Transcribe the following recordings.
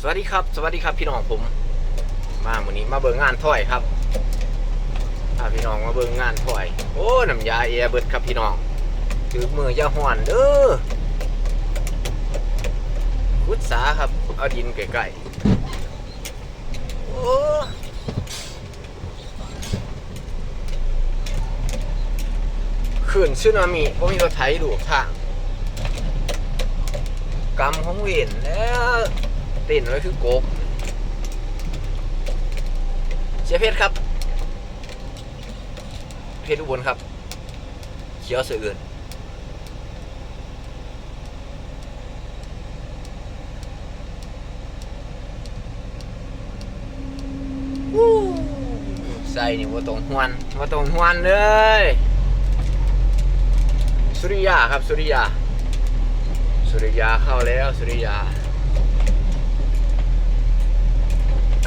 สวัสดีครับ สวัสดีครับพี่น้องผม มาวันนี้มาเบิ่งงานถ้อยครับพาพี่น้องมาเบิ่งงานถ้อย โอ้น้ำยาเอเบิดครับพี่น้องถือมือยาห่อนเด้อคุดสาครับเอาดินใกล้ๆโอ้ขื่นซึนามิบ่มีรถไถดูทางกรรมของเวนแล้ว เต้นไว้คือกบเชียเพชรครับ เพชรอุบลครับ เขียวเสืออื่นวู้ใส่นี่ว่าตรงหวนว่าตรงหวนเลย สุริยาครับ สุริยา สุริยาเข้าแล้ว สุริยา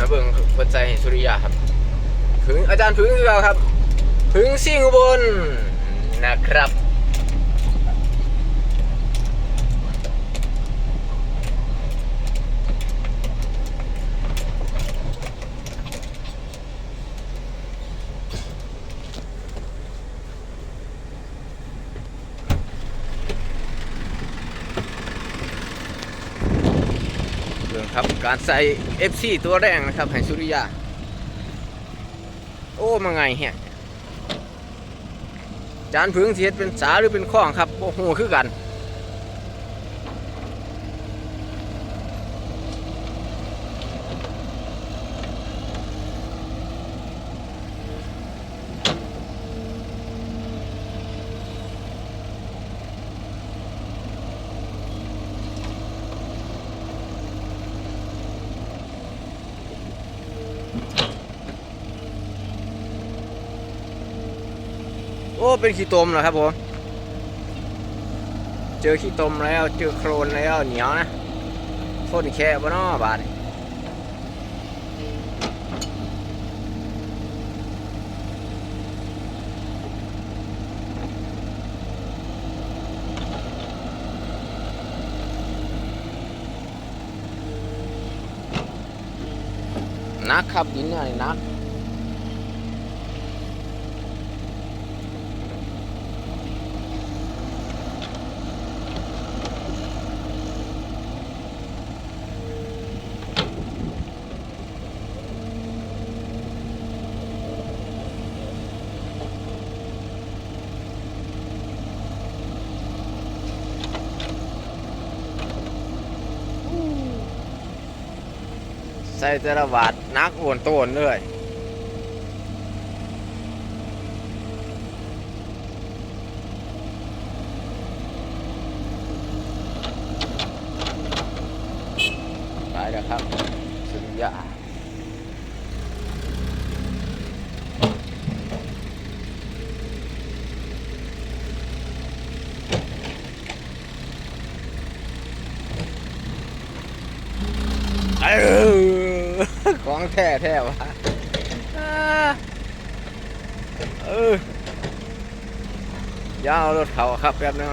มาเบิ่งคนใจให้สุริยาครับผึงอาจารย์ผึงคือเราครับผึงสิ่งอุบลนะครับ ครับ การใส่ FC ตัวแรงนะครับให้สุริยา โอ้ มาไงเฮียจานผึ้งเสียเป็นสาหรือเป็นข้องครับโอ้โหคือกัน อ้เป็นขี้ตมเหรอครับผม เจอขี้ตมแล้วเจอโครนแล้วเหนียวนะโคตรแค่บ้านอบาดนักครับดินอะไรนัก ใส่แต่ละบาทนักโอนโตนเลยไปแล้วครับ สุริยาเออ ของแท้แท้วะอ่าเออยาวรถเขาครับแป๊บนึง